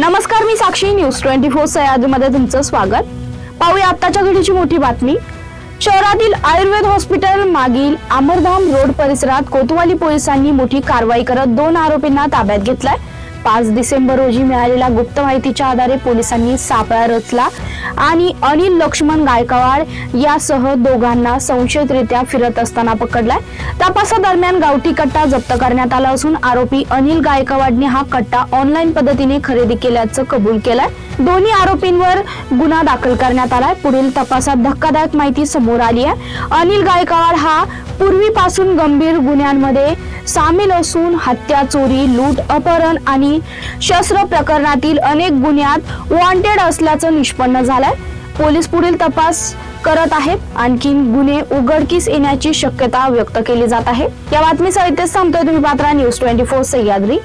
नमस्कार मी Sakshi news. Twenty four सह्याद्रीमध्ये तुमचं स्वागत. पाहूया आत्ताच्या घडीची मोठी बातमी. शहरातील आयुर्वेद हॉस्पिटल मागील अमरधाम रोड परिसरात कोतवाली पोलिसांनी मोठी कारवाई करत दोन आरोपींना ताब्यात घेतलाय. पाच डिसेंबर रोजी मिळालेल्या गुप्त माहितीच्या आधारे पोलिसांनी सापळा रचला आणि अनिल लक्ष्मण गायकवाड यासह दोघांना संशयितरित्या फिरत असताना पकडलाय. तपासादरम्यान गावठी कट्टा जप्त करण्यात आला असून आरोपी अनिल गायकवाडने हा कट्टा ऑनलाईन पद्धतीने खरेदी केल्याचं कबूल केलंय. दोन्ही आरोपींवर गुन्हा दाखल करण्यात आलाय. पुढील तपासात धक्कादायक माहिती समोर आली आहे. अनिल गायकवाड हा पूर्वीपासून गंभीर गुन्ह्यांमध्ये सामील असून हत्या चोरी लूट अपहरण आणि शस्त्र प्रकरणातील अनेक गुन्ह्यात वॉन्टेड असल्याचं निष्पन्न झालंय. पोलीस पुढील तपास करत आहेत. आणखीन गुन्हे उघडकीस येण्याची शक्यता व्यक्त केली जात आहे. या बातमीसह इथेच संपतोय. तुम्ही पात्रा न्यूज ट्वेंटी फोर सह्याद्री.